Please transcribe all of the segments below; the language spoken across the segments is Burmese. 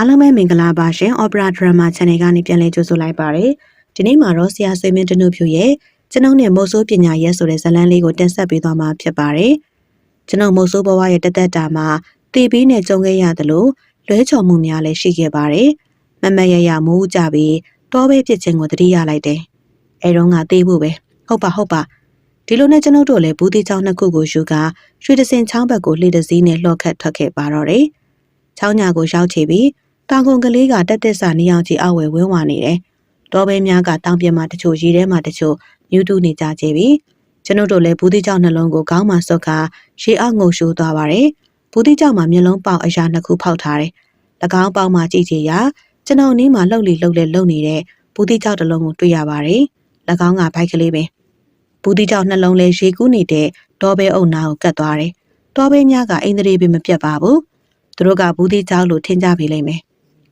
အားလုံးပဲမင်္ဂလာပါရှင် Opera Drama Channel ကနေပြန်လည်ကြိုဆိုလိုက်ပါရစေ။ဒီနေ့မှာတော့ဆရာဆွေမင်းတနုဖြူရဲ့ကျွန်ုပ်နဲ့မိုးဆိုးပညာရဲဆိုတဲ့ဇာတ်လမ်းလေးကိုတင်ဆက်ပေးသွားမှာဖြစ်ပါတယ်။ကျွန်ုပ်မိုးဆိုးဘဝရဲ့တသက်တာမှာတေပြီးနဲ့ကြုံခဲ့ရသလိုလွဲချော်မှုများလည်းရှိခဲ့ပါတယ်။မမတ်ရရမိုးကြပြီးတောပဲပြစ်ခြင်းကိုသတိရလိုက်တယ်။အဲတော့ငါတေးဖို့ပဲ။ဟုတ်ပါဟုတ်ပါ။ဒီလိုနဲ့ကျွန်ုပ်တို့လည်းဘူးတိချောင်းနှစ်ခုကိုယူကာရွှေတစင်ချောင်းဘက်ကိုလှေတစည်းနဲ့လှော့ခတ်ထွက်ခဲ့ပါတော့တယ်။ချောင်းညာကိုရောက်ချပြီး တောင်ကုန်ကလေးကတက်တက်ဆာနေအောင်ကြီးအဝယ်ဝင်းဝါနေတယ်။တောပဲများကတောင်ပြင်မှာတချို့ရေထဲမှာတချို့မြူးတူနေကြကြပြီ။ကျွန်ုပ်တို့လည်းဘူးတိကြောက်နှလုံးကိုခေါင်းမှာစွတ်ခါရေအောက်ငုံရှိုးသွားပါတယ်။ဘူးတိကြောက်မှာမျက်လုံးပေါက်အရာနှစ်ခုဖောက်ထားတယ်။၎င်းပေါက်မှာကြည့်ကြရာကျွန်ုပ်နီးမှာလှုပ်လီလှုပ်လဲလှုပ်နေတဲ့ဘူးတိကြောက်တစ်လုံးကိုတွေ့ရပါတယ်။၎င်းကဘိုက်ကလေးပဲ။ဘူးတိကြောက်နှလုံးလဲရေကူးနေတဲ့တောပဲအုပ်နာကိုကတ်သွားတယ်။တောပဲများကအိန္ဒြေပဲမပြတ်ပါဘူး။သူတို့ကဘူးတိကြောက်လို့ထင်ကြပြီလိမ့်မယ်။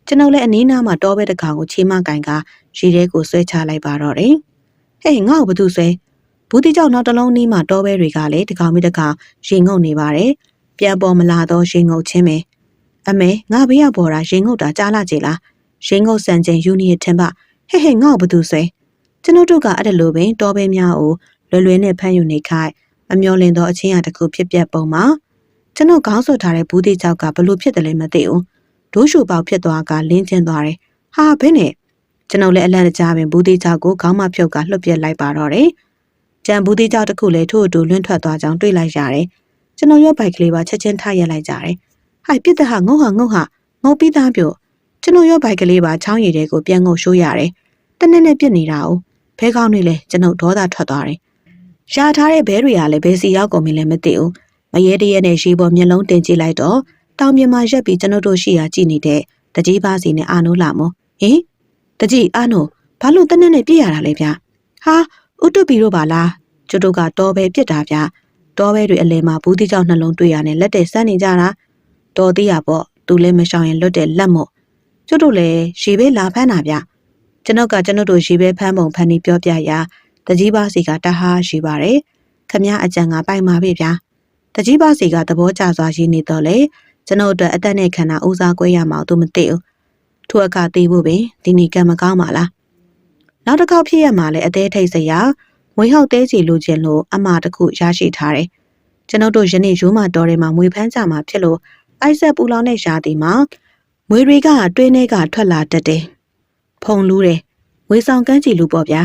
ကျွန်ုပ်လည်းအနီးနားမှာတောပဲတစ်ကောင်ကိုချီမကင်ကရေထဲကိုဆွဲချလိုက်ပါတော့တယ်။ဟေးငါ့ကိုဘာသူဆွဲဘူးတိကြောက်နောက်တစ်လုံးနီးမှာတောပဲတွေကလည်းတစ်ကောင်မိတစ်ကောင်ရေငုံနေပါတယ်။ပြန်ပေါ်မလာတော့ရေငုံချင်းပဲ။အမေငါဘေးရောက်ပေါ်တာရေငုံတာကြားလာကြလား။ရေငုံဆန်ချင်းယူနီထင်ပါဟေးဟေးငါ့ကိုဘာသူဆွဲကျွန်ုပ်တို့ကအဲ့ဒါလိုပင်တောပဲများကိုလွယ်လွယ်နဲ့ဖမ်းယူနေခိုက်မမျောလင်သောအချင်းအရာတစ်ခုဖြစ်ပြပုံမှာကျွန်တော်ခေါင်းဆွထားတဲ့ဘူးတိကြောက်ကဘလို့ဖြစ်တယ်လဲမသိဘူး။ ဒိုးရှူပေါက်ဖြစ်သွားကလင်းကျင်းသွားတယ်။ဟာဘယ်နဲ့ကျွန်တော်လည်းအလန့်တကြားပင်ဘူးသေးချောက်ကိုခေါင်းမဖြုတ်ကလှုပ်ပြက်လိုက်ပါတော့တယ်။ကြံဘူးသေးချောက်တစ်ခုလည်းထို့အတူလွင့်ထွက်သွားကြောင်းတွေ့လိုက်ရတယ်။ကျွန်တော်ရော့ဘိုက်ကလေးပါချက်ချင်းထားရက်လိုက်ကြတယ်။ဟိုက်ပြစ်တဲ့ဟာငုတ်ဟာငုတ်ဟာငုတ်ပြီးသားပြို့ကျွန်တော်ရော့ဘိုက်ကလေးပါချောင်းရည်တဲ့ကိုပြန်ငုတ်ရှိုးရတယ်။တနေ့နဲ့ပြစ်နေတာ哦ဘဲကောင်းနေလဲကျွန်တော်ဒေါသထွက်သွားတယ်။ရှာထားတဲ့ဘဲတွေကလည်းဘယ်စီရောက်ကုန်ပြီလဲမသိဘူး။မရဲတရဲနဲ့ရေပေါ်မျက်လုံးတင်ကြည့်လိုက်တော့ တောင်ပြင်မှာရက်ပြီးကျွန်တော်တို့ရှိရာကြည့်နေတဲ့တကြီးပါစီနဲ့အာနိုးလာမောဟင်တကြီးအာနိုးဘာလို့တနက်နဲ့ပြည့်ရတာလဲဗျဟာဥတုပီတို့ပါလားကျတို့ကတော်ပဲပြစ်တာဗျတော်ပဲတွေအလဲမှာဘူးတိကြောင့်နှလုံးတွေ့ရနဲ့လက်တဲ့စမ်းနေကြတာတော်သေးရပေါ့သူလည်းမရှောင်ရင်လွတ်တဲ့လက်မို့ကျတို့လည်းရေပဲလာဖမ်းတာဗျကျွန်ုပ်ကကျွန်ုပ်တို့ရေပဲဖမ်းပုံဖမ်းပြီးပြောပြရာတကြီးပါစီကတဟားရှိပါတယ်ခမည်းအကြံကပိုင်ပါပြီဗျာတကြီးပါစီကသဘောကျစွာရင်းနေတော့လေ ကျွန်ုပ်အတွက်အသက်နဲ့ခန္ဓာဦးစားကွဲရမှာသူမသိဘူးထိုအခါသိဖို့ပင်ဒီနီကံမကောင်းပါလားနောက်တစ်ခေါက်ဖြစ်ရမှာလဲအသေးထိတ်စရာမွေဟောက်သေးစီလိုချင်လို့အမှားတစ်ခုရရှိထားတယ်ကျွန်ုပ်တို့ယနေ့ရိုးမတော်ထဲမှာမွေဖန်းကြမှာဖြစ်လို့အိုက်ဆက်ပူလောင်တဲ့ရှားတီမှာမွေတွေကတွင်းထဲကထွက်လာတတ်တယ်ဖုံလူးတယ်မွေဆောင်ကန်းချီလူပေါ့ဗျာ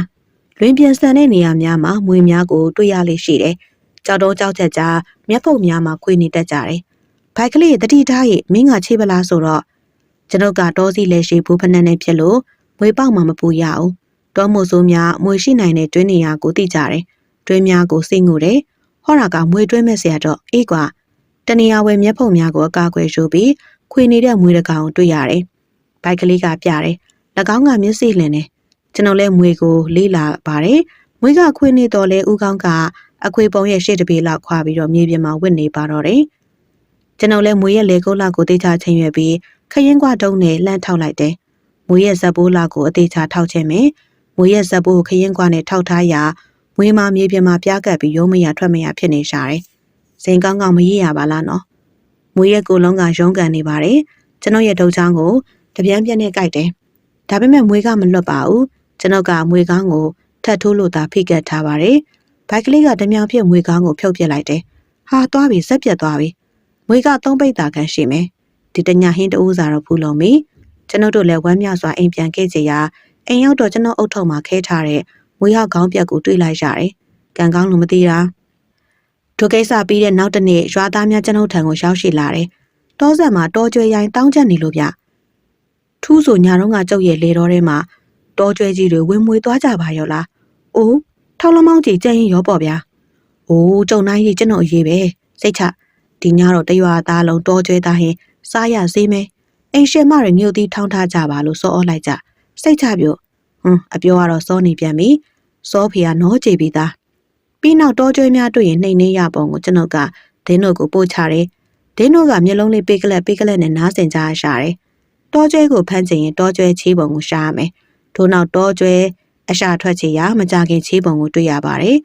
လွင်ပြန်ဆန်တဲ့နေရာများမှာမွေများကိုတွေ့ရလေရှိတယ်ကြောက်တော့ကြောက်ချက်ကြားမျက်ဖုတ်များမှာခွေနေတတ်ကြတယ် ဘိုက်ကလေးတတိထားရဲ့မင်းကချေးပလားဆိုတော့ကျွန်ုပ်ကတောစီလဲရှိဘူးဖနက်နဲ့ဖြစ်လို့မွေပေါက်မှမပူရအောင်တောမို့ဆိုးများမွေရှိနိုင်တဲ့တွင်းနေရာကိုသိကြတယ်တွင်းများကိုစိတ်ငုတယ်ဟောတာကမွေတွင်းမဲ့ဆရာတော့အေးကွာတနေရာဝယ်မျက်ဖုံများကိုအကာအကွယ်ယူပြီးခွေနေတဲ့မွေတကောင်တွေ့ရတယ်ဘိုက်ကလေးကပြတယ်၎င်းကမျက်စိလင်တယ်ကျွန်တော်လည်းမွေကိုလေးလာပါတယ်မွေကခွေနေတော့လဲဦးကောင်းကအခွေပုံရဲ့ရှေ့တပေလောက်ခွာပြီးတော့မြေပြင်မှာဝစ်နေပါတော့တယ် ကျွန်တော်လည်းမွေရဲ့လေကုန်းလောက်ကိုတိတ်ချချင်းရွယ်ပြီးခရင်ကွာတုံးနဲ့လှမ်းထောက်လိုက်တယ်။မွေရဲ့ဇက်ပိုးလောက်ကိုအသေးချထောက်ခြင်းမယ်။မွေရဲ့ဇက်ပိုးကိုခရင်ကွာနဲ့ထောက်ထားရာမွေမာမြေပြင်မှာပြားကပ်ပြီးရုံးမရထွက်မရဖြစ်နေရှာတယ်။စိန်ကောင်းကောင်းမရရပါလားနော်။မွေရဲ့ကိုယ်လုံးကရုံးကန်နေပါတယ်။ကျွန်တော်ရဲ့ဒုတ်ချောင်းကိုတပြန်းပြန်းနဲ့ကြိုက်တယ်။ဒါပေမဲ့မွေကမလွတ်ပါဘူး။ကျွန်တော်ကမွေကောင်းကိုထပ်ထိုးလို့သာဖိကတ်ထားပါတယ်။ဘိုက်ကလေးကတမြောင်ဖြစ်မွေကောင်းကိုဖြုတ်ပစ်လိုက်တယ်။ဟာသွားပြီစက်ပြတ်သွားပြီ။ မွေကသုံးပိတ်တာခံရှိမယ်။ဒီတညာဟင်းတူးစာတော့ဖူးလုံးပြီကျွန်ုပ်တို့လည်းဝမ်းမြောက်စွာအိမ်ပြန်ခဲ့ကြရာအိမ်ရောက်တော့ကျွန်တော်အုပ်ထုံမှာခဲထားတဲ့မွေးဟောက်ခေါင်းပြက်ကိုတွေးလိုက်ရတယ်ကံကောင်းလို့မသိတာဒုကိစ္စပြီးတဲ့နောက်တစ်နေ့ရွာသားများကျွန်ုပ်ထံကိုရောက်ရှိလာတယ်တောဆက်မှာတောကျွဲရိုင်းတောင်းချက်နေလို့ဗျထူးဆိုညာတော့ကကြုတ်ရဲ့လေတော်ထဲမှာတောကျွဲကြီးတွေဝင်မွေသွားကြပါရောလားအိုးထောက်လမောင်းကြီးကြက်ရင်ရောပေါ့ဗျာအိုးကြုံနိုင်ကြီးကျွန်တော်အရေးပဲစိတ်ချ ဒီညတော့တရွာသားလုံးတောကျွဲသားဟင်စားရစေးမယ်အိမ်ရှင်မတွေမြို့သီးထောင်းထားကြပါလို့စောအောလိုက်ကြစိတ်ချပြုတ်ဟွန်းအပြောကတော့စောနေပြန်ပြီစောဖေကနောကြည်ပြီးသားပြီးနောက်တောကျွေးများတွေ့ရင်နှိမ်နှင်းရပုံကိုကျွန်ုပ်ကဒင်းတို့ကိုပို့ချတယ်ဒင်းတို့ကမျက်လုံးလေးပေးကလက်ပေးကလက်နဲ့နားဆင်ကြရရှာတယ်တောကျွဲကိုဖမ်းချင်ရင်တောကျွဲချေးပုံကိုရှာရမယ်ထို့နောက်တောကျွဲအရှာထွက်ချေရမကြခင်ချေးပုံကိုတွေ့ရပါတယ်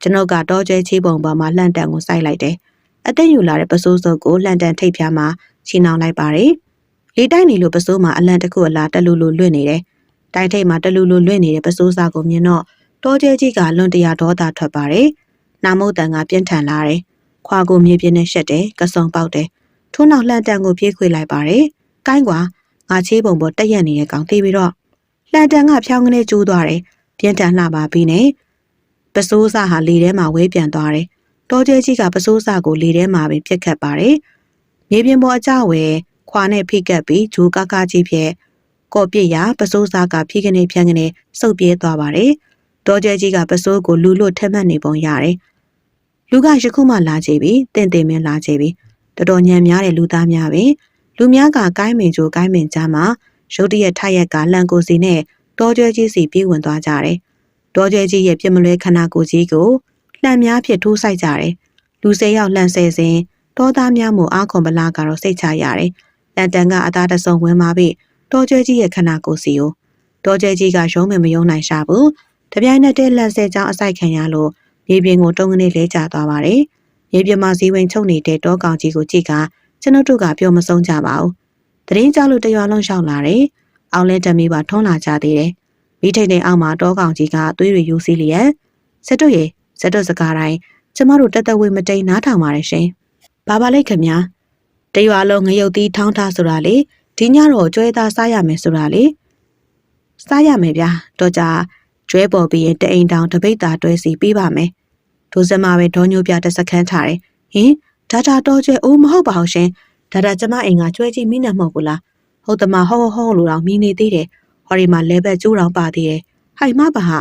ကျွန်ုပ်ကတောကျွဲချေးပုံပေါ်မှာလှန်တန်ကိုစိုက်လိုက်တယ် အသက်ယူလာတဲ့ပစိုးစုပ်ကိုလှန်တန်ထိပ်ဖြားမှာချီနှောင်လိုက်ပါတယ်လေတိုက်နေလို့ပစိုးမှာအလန့်တစ်ခုအလားတလူလူလွင့်နေတယ်တိုက်ထိတ်မှာတလူလူလွင့်နေတဲ့ပစိုးစားကိုမြင်တော့တောကျဲကြီးကလွန်တရာဒေါသထွက်ပါတယ်နာမုတ်တန်ကပြင်းထန်လာတယ်ခွာကိုမြေပြင်းနဲ့ရှက်တယ်ကစုံပေါက်တယ်ထို့နောက်လှန်တန်ကိုပြေးခွေလိုက်ပါတယ်ကိုင်းကွာငါချေးပုံပေါ်တက်ရက်နေတဲ့ကောင်သိပြီးတော့လှန်တန်ကဖြောင်းကနေကျိုးသွားတယ်ပြင်းထန်လှပါပြီနဲ့ပစိုးစားဟာလေထဲမှာဝဲပြန်သွားတယ် တောကျဲကြီးကပစိုးစားကိုလေထဲမှာပဲပြစ်ခတ်ပါတယ်မြေပြင်ပေါ်အကြဝဲခွာနဲ့ဖိကပ်ပြီးဂျိုးကားကားကြီးဖြင့်ကော့ပြစ်ရပစိုးစားကဖြီးကနေဖြန်းကနေစုပ်ပြေးသွားပါတယ်တောကျဲကြီးကပစိုးကိုလူလို့ထက်မှတ်နေပုံရတယ်လူကယခုမှလာကြပြီတင့်တယ်မင်းလာကြပြီတော်တော်ညံများတဲ့လူသားများပဲလူများကကိုင်းမင်ချိုကိုင်းမင်ကြားမှာရုတ်တရက်ထရက်ကလန်ကိုစီနဲ့တောကျဲကြီးစီပြေးဝင်သွားကြတယ်တောကျဲကြီးရဲ့ပြစ်မလွဲခန္ဓာကိုယ်ကြီးကို လှန်များဖြစ်ထိုးဆိုင်ကြတယ်လူ၁၀ယောက်လှန်ဆဲစဉ်တောသားများမို့အာခွန်ပလာကတော့စိတ်ချရတယ်လန်တန်ကအသားတဆုံဝင်มาပြီတောကျဲကြီးရဲ့ခန္ဓာကိုယ်စီကိုတောကျဲကြီးကရုံးမမယုံနိုင်ရှာဘူးတပြိုင်နက်တည်းလက်ဆဲကြောင်းအဆိုင်ခံရလို့မြေပြင်ကိုတုံးကနေလဲကျသွားပါတယ်မြေပြင်မှာဇီဝင်ချုပ်နေတဲ့တောကောင်ကြီးကိုကြည့်ကကျွန်ုပ်တို့ကပြောမဆုံးကြပါဘူးတရင်ကြောက်လို့တရွာလုံးရှောက်လာတယ်အောင်လဲတမီပါထွန်းလာကြသေးတယ်မိထိတ်နေအောင်မှာတောကောင်ကြီးကအသွေးတွေယူစီလျက်စက်တို့ရေ စက်တို့စကားတိုင်းကျမတို့တက်တက်ဝေးမတိန်နားထောင်ပါတယ်ရှင်ဘာပါလိတ်ခင်ဗျာတရွာလုံးငရုတ်သီးထောင်းထားဆိုတာလေဒီညတော့ကျွဲသားစားရမယ်ဆိုတာလေစားရမယ်ဗျာတော့ကြကျွဲပေါ်ပြီးရင်တအိမ်တောင်တပိတ်တာတွဲစီပြီးပါမယ်ဒိုစမပဲဒေါညိုပြတစ်စခန်းထားတယ်ဟင်ဒါတာတော့ကျွဲအိုးမဟုတ်ပါဘူးရှင်ဒါတာကျမအိမ်ကကျွဲကြီးမိနေမဟုတ်ဘူးလားဟုတ်တမဟောဟောလို့တော့မိနေသေးတယ်ဟောဒီမှာလဲဘက်ကျိုးတောင်ပါသေးတယ်ဟိုင်မပါဟာ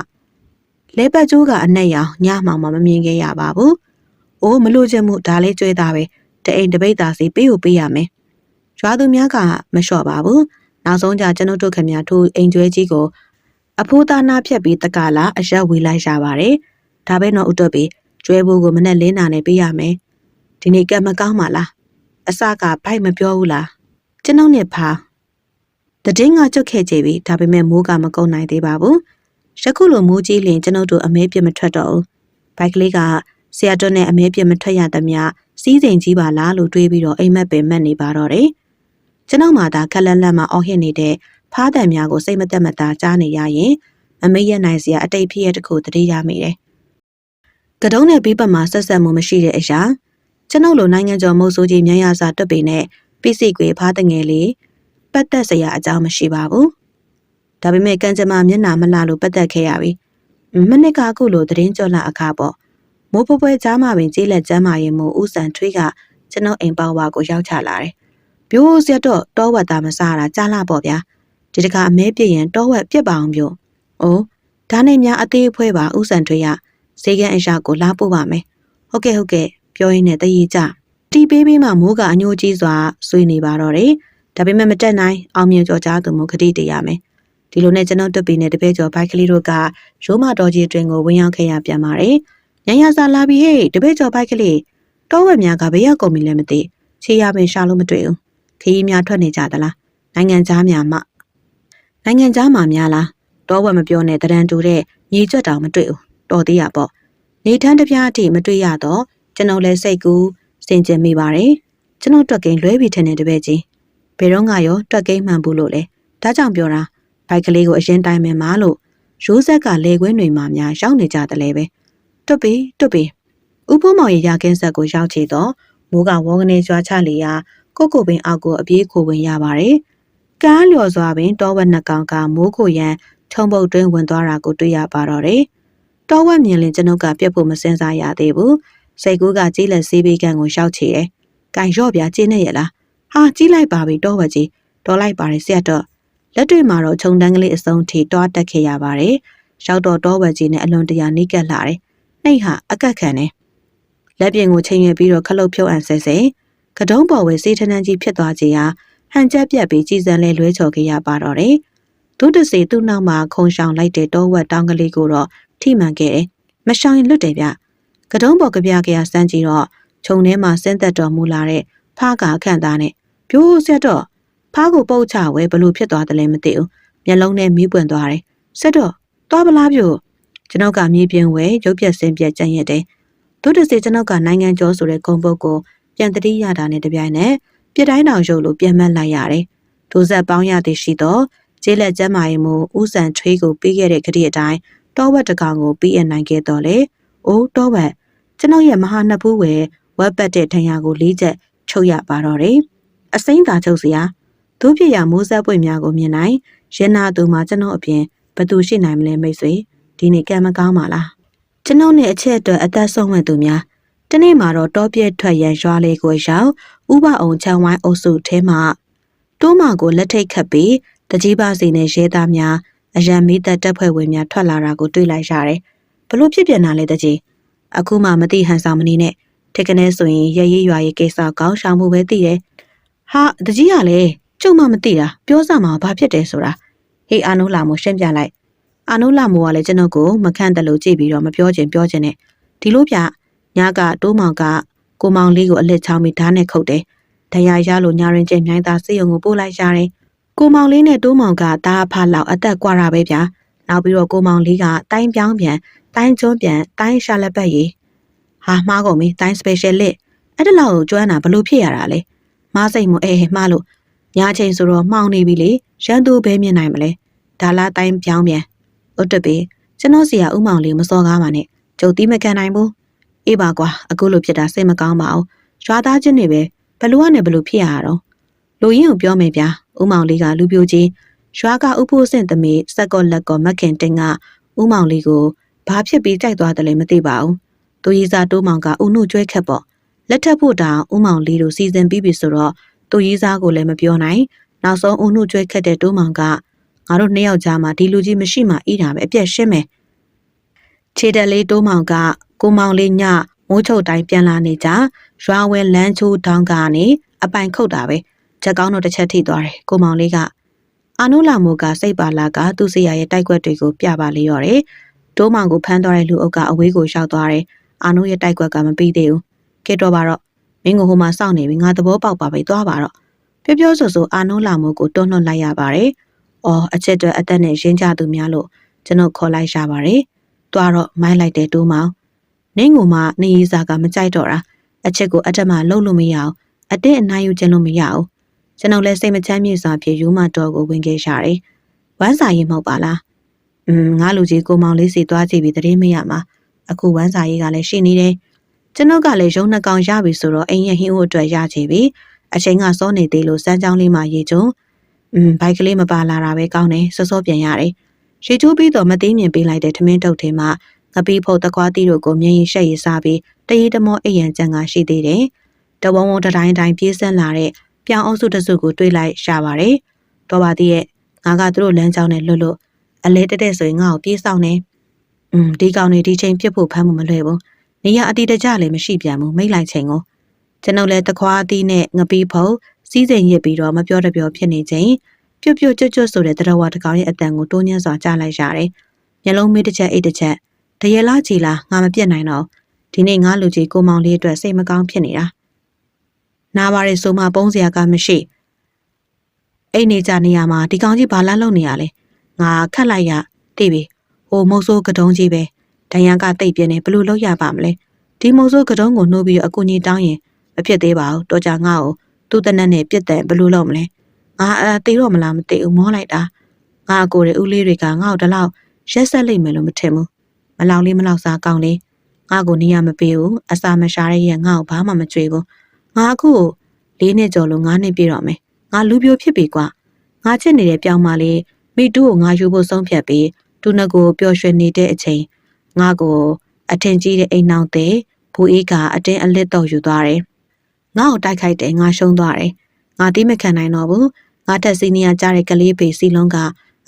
လဲဘက်ကျိုးကအနက်ရောင်ညမှောင်မှမမြင်ခဲ့ရပါဘူးအိုးမလို့ချင်မှုဒါလေးကျွဲသားပဲတအိမ်တပိတ်တာစီပေးကိုပေးရမယ်ရွာသူများကမလျှော့ပါဘူးနောက်ဆုံးကြကျွန်ုပ်တို့ခင်ဗျာထိုးအိမ်ကျွဲကြီးကိုအဖိုးသားနာဖြတ်ပြီးတကလာအရက်ဝေလိုက်ရပါတယ်ဒါပဲတော့ဥတုပြီကျွဲဘူးကိုမနဲ့လင်းနာနဲ့ပေးရမယ်ဒီနေ့ကံမကောင်းပါလားအစကဘိုက်မပြောဘူးလားကျွန်ုပ်နဲ့ဖာတည်င်းကကြုတ်ခဲ့ကြပြီဒါပေမဲ့မိုးကမကုန်းနိုင်သေးပါဘူး ယခုလိုမိုးကြီးလင်ကျွန်ုပ်တို့အမဲပြမထွက်တော့ဘူးဘိုက်ကလေးကဆရာတွန်းနဲ့အမဲပြမထွက်ရသမျှစီးစိမ်ကြီးပါလားလို့တွေးပြီးတော့အိမ်မက်ပင်မက်နေပါတော့တယ်ကျွန်ုပ်မှသာခက်လက်လက်မှအော်ဟစ်နေတဲ့ဖားတံများကိုစိတ်မသက်မသာကြားနေရရင်အမေရဲ့နိုင်စရာအတိတ်ဖြစ်ရတခုတတိရမိတယ်။ကတုံးနဲ့ပြီးပတ်မှာဆက်ဆက်မှုမရှိတဲ့အရာကျွန်ုပ်လိုနိုင်ငံကျော်မုတ်ဆိုးကြီးမြန်ရစာတွတ်ပေနဲ့ပိစိကွေဖားတငယ်လေးပတ်သက်စရာအကြောင်းမရှိပါဘူး။ ဒါပေမဲ့ကံကြမ္မာမျက်နာမလှလို့ပတ်သက်ခဲ့ရပြီ။မနစ်ကအခုလိုသတင်းကြော်လာအခါပေါ့။မိုးပွဲပွဲကြားမှာပင်ကြေးလက်ကျမ်းမာရင်မို့ဥဆန်ထွေးကကျွန်ုပ်အိမ်ပေါဝါကိုရောက်ချလာတယ်။ပြိုးစက်တော့တောဝက်သားမစားတာကြားလာပေါ့ဗျာ။ဒီတကအမဲပြည့်ရင်တောဝက်ပြစ်ပါအောင်ပြို့။အိုးဒါနဲ့များအသေးအဖွဲပါဥဆန်ထွေးရဈေးကန်အရာကိုလာပို့ပါမယ်။ဟုတ်ကဲ့ဟုတ်ကဲ့ပြောရင်းနဲ့တရေကြ။တီပေးပေးမှမိုးကအညိုကြီးစွာဆွေးနေပါတော့တယ်။ဒါပေမဲ့မတက်နိုင်အောင်မြင်ကြော်ကြားသူမို့ခတိတရမယ်။ ဒီလိုနဲ့ကျွန်တော်တွတ်ပြီးနဲ့တပည့်ကျော်ဘိုက်ကလေးတို့ကရိုးမတော်ကြီးအတွင်ကိုဝင်ရောက်ခဲ့ရပြန်ပါတယ်။ညညစာလာပြီးဟေးတပည့်ကျော်ဘိုက်ကလေးတောဝက်များကဘေးရောက်ကုန်ပြီလည်းမသိချေရပင်ရှာလို့မတွေ့ဘူးခရီးများထွက်နေကြသလားနိုင်ငံသားများမှနိုင်ငံသားမှာများလားတောဝက်မပြောနဲ့တရန်တူတဲ့မြေကျွတ်တောင်မတွေ့ဘူးတော်သေးရပေါ့နေထန်းတစ်ပြားအထိမတွေ့ရတော့ကျွန်တော်လည်းစိတ်ကူးစင်ကြင်မိပါတယ်ကျွန်တော်တွက်ကိန်းလွဲပြီးထင်တဲ့တပည့်ကြီးဘယ်တော့မှရောတွက်ကိန်းမှန်ဘူးလို့လေဒါကြောင့်ပြောတာ ဘိုက်ကလေးကိုအရင်တိုင်းမယ်မလို့ရိုးဆက်ကလေကွင်းတွေမှာများရောက်နေကြတယ်လေပဲတွတ်ပြီတွတ်ပြီဥပုမောင်ရဲ့ရာကင်းဆက်ကိုရောက်ချေတော့မိုးကဝေါကနေကြွားချလေရာကိုကိုပင်အောက်ကိုအပြေးခိုဝင်ရပါတယ်။ကန်းလျော်စွာပင်တောဝက်နှစ်ကောင်ကမိုးခိုရန်ထုံပုတ်တွင်းဝင်သွားတာကိုတွေ့ရပါတော့တယ်။တောဝက်မြင်လင်ကျွန်ုပ်ကပြတ်ဖို့မစင်စားရသေးဘူး။စိတ်ကူးကကြီးလက်စေးပေးကန်ကိုရောက်ချေတယ်။ကင်ရော့ပြကျင်းနေရလား။ဟာကြီးလိုက်ပါပြီတောဝက်ကြီးတော်လိုက်ပါတယ်ဆရာတော့ လက်တွေ့မှာတော့ခြုံတန်းကလေးအစုံထိတွားတက်ခဲ့ရပါတယ်။ရောက်တော့တောဝက်ကြီးနဲ့အလွန်တရာနှိကက်လာတယ်။နှိတ်ဟာအကက်ခံတယ်လက်ပြင်ကိုချိန်ရွယ်ပြီးတော့ခလုတ်ဖြုတ်အံဆဲဆဲကတုံးပေါ်ဝဲစေးထန်းထန်းကြီးဖြစ်သွားခြင်းဟာဟန်ချက်ပြက်ပြီးကြည်စံလဲလွဲချော်ခဲ့ရပါတော့တယ်။ဒုတစီသူ့နောက်မှာခုံရှောင်လိုက်တဲ့တောဝက်တောင်းကလေးကိုတော့ထိမှန်ခဲ့တယ်။မရှောင်ရင်လွတ်တယ်ဗျ။ကတုံးပေါ်ကြပြကြရစမ်းကြည့်တော့ခြုံထဲမှာဆင်းသက်တော်မူလာတဲ့ဖားကအခန့်သားနဲ့ပြိုးဆက်တော့ ဖားကိုပုတ်ချဝဲဘလို့ဖြစ်သွားတယ်လဲမသိဘူး။မျက်လုံးနဲ့မီးပွင့်သွားတယ်။ဆက်တော့သွားပလားပြို့ကျွန်ုပ်ကမြေပြင်ဝဲရုပ်ပြက်စင်းပြက်ကြံ့ရတဲ့ဒုတစီကျွန်ုပ်ကနိုင်ငံကျော်ဆိုတဲ့ဂုံပုတ်ကိုပြန်တတိရတာနဲ့တပြိုင်နက်ပြစ်တိုင်းတောင်ရုပ်လို့ပြန်မှတ်လိုက်ရတယ်ဒိုဆက်ပေါင်းရသည်ရှိသောကျေးလက်ကျမ်းမာရေးမှုဥဆန်ထွေးကိုပြီးခဲ့တဲ့ကတိအတိုင်းတောဝက်တစ်ကောင်ကိုပြီးအနိုင်ခဲ့တော်လေ။အိုးတောဝက်ကျွန်ုပ်ရဲ့မဟာနှစ်ဖူးဝယ်ဝက်ပတ်တဲ့ထံရကိုလေးချက်ချုပ်ရပါတော့တယ်။အစိမ့်သာချုပ်စရာ သူဖြစ်ရမိုးဆက်ပွင့်များကိုမြင်နိုင်ရင်နာသူမှာကျွန်ုပ်အပြင်ဘသူရှိနိုင်မလဲမိတ်ဆွေဒီနေ့ကံမကောင်းပါလား။ကျွန်ုပ်နဲ့အချက်အတွက်အသက်ဆုံးမဲ့သူများတနေ့မှာတော့တောပြည့်ထွက်ရန်ရွာလေးကိုရောက်ဥပအောင်ချောင်းဝိုင်းအုပ်စုထဲမှာတိုးမကိုလက်ထိတ်ခတ်ပြီးတကြီးပါစီနဲ့ရဲသားများအရန်မီးသက်တပ်ဖွဲ့ဝင်များထွက်လာတာကိုတွေ့လိုက်ရတယ်။ဘလို့ဖြစ်ပြန်တာလဲတကြီး။အခုမှမသိဟန်ဆောင်မနေနဲ့ထက်ကနေဆိုရင်ရရေးရွာရေးကိစ္စကောင်းရှောင်မှုပဲသိတယ်။ဟာတကြီးကလည်း ကျုံမှမသိတာပြောစမှာဘာဖြစ်တယ်ဆိုတာဟေးအာနုလာမို့ရှင်းပြလိုက်။အာနုလာမို့ကလည်းကျွန်ုပ်ကိုမခန့်တယ်လို့ကြည့်ပြီးတော့မပြောချင်ပြောချင်နဲ့ဒီလိုပြညကတိုးမောင်ကကိုမောင်လေးကိုအလက်ချောင်းပြီးဓာတ်နဲ့ခုတ်တယ်။တရားရလို့ညာရင်ကျမြိုင်းသားစေယုံကိုပို့လိုက်ရတယ်။ကိုမောင်လေးနဲ့တိုးမောင်ကတားဖလောက်အသက်ကွာတာပဲဗျာ။နောက်ပြီးတော့ကိုမောင်လေးကတိုင်းပြောင်းပြန်တိုင်းကျွန်းပြန်တိုင်းရှာလက်ပတ်ရေးဟာမှားကုန်ပြီတိုင်း special lit အဲ့ဒါလောက်ကိုကျွမ်းတာဘလို့ဖြစ်ရတာလဲမားစိတ်မအဲမှားလို့ ညချိန်ဆိုတော့မှောင်နေပြီလေရန်သူဘဲမြင်နိုင်မလဲဒါလားတိုင်းပြောင်းပြန်ဥတ္တပေကျွန်တော်စီကဥမောင်လေးမစော်ကားပါနဲ့ကြုံတီးမကန်နိုင်ဘူးအေးပါကွာအခုလိုဖြစ်တာစိတ်မကောင်းပါဘူးရွာသားချင်းတွေပဲဘလို့ကနေဘလို့ဖြစ်ရတော့လူရင်းကိုပြောမယ်ဗျာဥမောင်လေးကလူပြိုကြီးရွာကဥဖို့စင့်သမီးစက်ကော့လက်ကော့မက်ခင်တင်ကဥမောင်လေးကိုဘာဖြစ်ပြီးကြိုက်သွားတယ်လဲမသိပါဘူးသူရီစာတိုးမောင်ကဥနှုကျွဲခက်ပေါ့လက်ထပ်ဖို့တောင်ဥမောင်လေးတို့စီစဉ်ပြီးပြီဆိုတော့ သူရီစာကိုလည်းမပြောနိုင်နောက်ဆုံးဥနှုကျွဲခက်တဲ့တိုးမောင်ကငါတို့နှစ်ယောက်ကြားမှာဒီလူကြီးမရှိမှအီးတာပဲအပြက်ရှင်းမယ်ခြေတက်လေးတိုးမောင်ကကိုမောင်လေးညမိုးချုပ်တိုင်းပြန်လာနေကြရွာဝဲလမ်းချိုးတောင်းကနေအပိုင်ခုတ်တာပဲချက်ကောင်းတော့တစ်ချက်ထိသွားတယ်ကိုမောင်လေးကအာနုလာမိုကစိတ်ပါလာကသူ့စရာရဲ့တိုက်ွက်တွေကိုပြပါလေရော်တယ်ဒိုးမောင်ကိုဖမ်းသွားတဲ့လူအုပ်ကအဝေးကိုရောက်သွားတယ်အာနုရဲ့တိုက်ွက်ကမပြီးသေးဘူးကဲတော့ပါတော့ မင်းကိုဟိုမှာစောင့်နေပြီငါသဘောပေါက်ပါပဲသွားပါတော့ပြောပြောဆိုဆိုအာနုလာမိုကိုတွန်းလှန်လိုက်ရပါတယ်အော်အချက်တွေအသက်နဲ့ရင်းကြသူများလို့ကျွန်တော်ခေါ်လိုက်ရပါတယ်သွားတော့မိုင်းလိုက်တဲ့တိုးမောင်နင်းကိုမှနေရီစာကမကြိုက်တော့တာအချက်ကိုအတက်မှလှုပ်လို့မရအောင်အတင်းအနိုင်ယူခြင်းလို့မရအောင်ကျွန်တော်လည်းစိတ်မချမ်းမြေ့စွာဖြင့်ယူမတော်ကိုဝင်ခဲ့ရတယ်ဝမ်းစာရင်မဟုတ်ပါလားอืมငါလူကြီးကိုမောင်လေးစီသွားကြည့်ပြီးတရင်မရမှာအခုဝမ်းစာရေးကလည်းရှိနေတယ် ကျွန်ုပ်ကလည်းရုံနှကောင်ရပြီဆိုတော့အိမ်ရဲ့ဟင်းဦးအတွက်ရချပြီအချိန်ကစောနေသေးလို့စမ်းကြောင်းလေးမှရေချုံอืมဘိုက်ကလေးမပါလာတာပဲကောင်းတယ်စောစောပြန်ရတယ်ရေချိုးပြီးတော့မသိမြင်ပေးလိုက်တဲ့ထမင်းတုပ်ထဲမှာငပီးဖုတ်တကွားတီတို့ကိုမြင်ရင်ရှက်ရစားပြီးတရေတမောအိမ်ရန်ကြံကရှိသေးတယ်တဝုံဝုံတတိုင်းတိုင်းပြေးဆင်းလာတဲ့ပြောင်အုပ်စုတစုကိုတွေးလိုက်ရှာပါတယ်တော်ပါသေးရဲ့ငါကသူတို့လမ်းကြောင်းနဲ့လွတ်လွတ်အလဲတက်တဲ့ဆိုရင်ငါ့ကိုပြေးဆောင်နေอืมဒီကောင်တွေဒီချိန်ပြစ်ဖို့ဖမ်းမှုမလွယ်ဘူး နေရအတီတကြလည်းမရှိပြန်ဘူးမိတ်လိုက်ချိန်ကိုကျွန်ုပ်လည်းတခွားအသီးနဲ့ငပီးဖုတ်စီးစိမ်ရစ်ပြီးတော့မပြောတပြောဖြစ်နေချိန်ပြုတ်ပြုတ်ကျွတ်ကျွတ်ဆိုတဲ့တရဝါတကောင်ရဲ့အတန်ကိုတိုးညံ့စွာကြားလိုက်ရတယ်မျက်လုံးမေးတစ်ချက်အိတ်တစ်ချက်တရေလားကြည်လားငါမပြတ်နိုင်တော့ဒီနေ့ငါလူကြီးကိုမောင်လေးအတွက်စိတ်မကောင်းဖြစ်နေတာနားပါရဲဆိုမှပုံးစရာကမရှိအိတ်နေကြနေရမှာဒီကောင်ကြီးဘာလာလုံနေရလဲငါခတ်လိုက်ရတိပြီဟိုမုတ်ဆိုးကတုံးကြီးပဲ ဒဏ်ရာကတိတ်ပြင်းနေဘလို့လောက်ရပါမလဲဒီမုတ်ဆိုးကတုံးကိုနှိုးပြီးအကူကြီးတောင်းရင်မဖြစ်သေးပါဘူးတော်ကြငါ့ကိုသူ့တနက်နဲ့ပြစ်တယ်ဘလို့လုပ်မလဲငါအဲတေတော့မလားမသိဘူးမောလိုက်တာငါအကိုတွေဦးလေးတွေကငါ့ကိုတလောက်ရက်ဆက်လိမ့်မယ်လို့မထင်ဘူးမလောက်လေးမလောက်စားကောင်းလေးငါ့ကိုနေရမပေးဘူးအစာမရှာတဲ့ရဲ့ငါ့ကိုဘာမှမကြွေဘူးငါအခုလေးနှစ်ကျော်လို့ငါးနှစ်ပြည့်တော့မယ်ငါလူပြိုဖြစ်ပြီကွာငါချစ်နေတဲ့ပြောင်းမလေးမိတူကိုငါယူဖို့ဆုံးဖြတ်ပြီးတူနကိုပျော်ရွှင်နေတဲ့အချိန် ငါကိုအထင်ကြီးတဲ့အိမ်နောက်တဲ့ဘူအေးကအတင်းအလစ်တော့ယူသွားတယ်ငါ့ကိုတိုက်ခိုက်တယ်ငါရှုံးသွားတယ်ငါတိမခံနိုင်တော့ဘူးငါတက်စီနီယာကြားတဲ့ကလေးပေစီလုံးက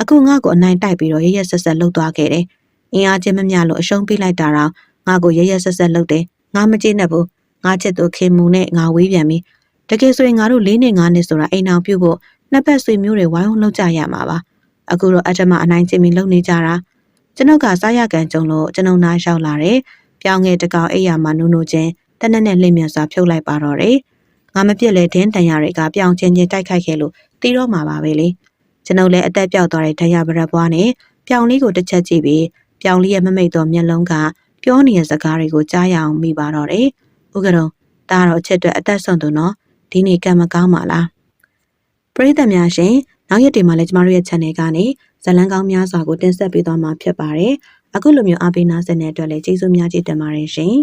အခုငါ့ကိုအနိုင်တိုက်ပြီးတော့ရရဆက်ဆက်လှုပ်သွားခဲ့တယ်အင်အားချင်းမမျှလို့အရှုံးပေးလိုက်တာတော့ငါ့ကိုရရဆက်ဆက်လှုပ်တယ်ငါမကြည့်နဲ့ဘူးငါချစ်သူခင်မူနဲ့ငါဝေးပြန်ပြီတကယ်ဆိုရင်ငါတို့၄နှစ်၅နှစ်ဆိုတာအိမ်အောင်ပြုတ်ဖို့နှစ်ဖက်ဆွေမျိုးတွေဝိုင်းဝန်းလုပ်ကြရမှာပါအခုတော့အထမအနိုင်ကျင့်ပြီးလုပ်နေကြတာ ကျွန်ုပ်ကစားရကန်ကြုံလို့ကျွန်ုပ်နားရောက်လာတယ်ပြောင်းငယ်တကောင်အိယာမှာနုံနုံချင်းတနက်နဲ့လင့်မြန်စွာဖြုတ်လိုက်ပါတော့တယ်ငါမပြစ်လဲဒင်းတန်ရတွေကပြောင်းချင်းချင်းတိုက်ခိုက်ခဲ့လို့တီးတော့မှာပါပဲလေကျွန်ုပ်လည်းအသက်ပြောက်သွားတဲ့ဒဏ်ရဗရက်ပွားနဲ့ပြောင်လေးကိုတစ်ချက်ကြည့်ပြီးပြောင်လေးရဲ့မမိတ်သောမျက်လုံးကပြောနေတဲ့စကားတွေကိုကြားရအောင်မိပါတော့တယ်။ဥက္ကရုံဒါတော့အချက်အတွက်အသက်ဆုံးသူနော်ဒီနေ့ကံမကောင်းပါလား။ဘပရိသတ်များရှင်နောက်ရက်တွေမှာလည်းကျမတို့ရဲ့ channel ကနေ ဇတ်လန်းကောင်းများစွာကိုတင်ဆက်ပေးသွားမှာဖြစ်ပါတယ်အခုလိုမျိုးအားပေးနားဆင်တဲ့အတွက်လည်းကျေးဇူးများကြီးတင်ပါတယ်ရှင်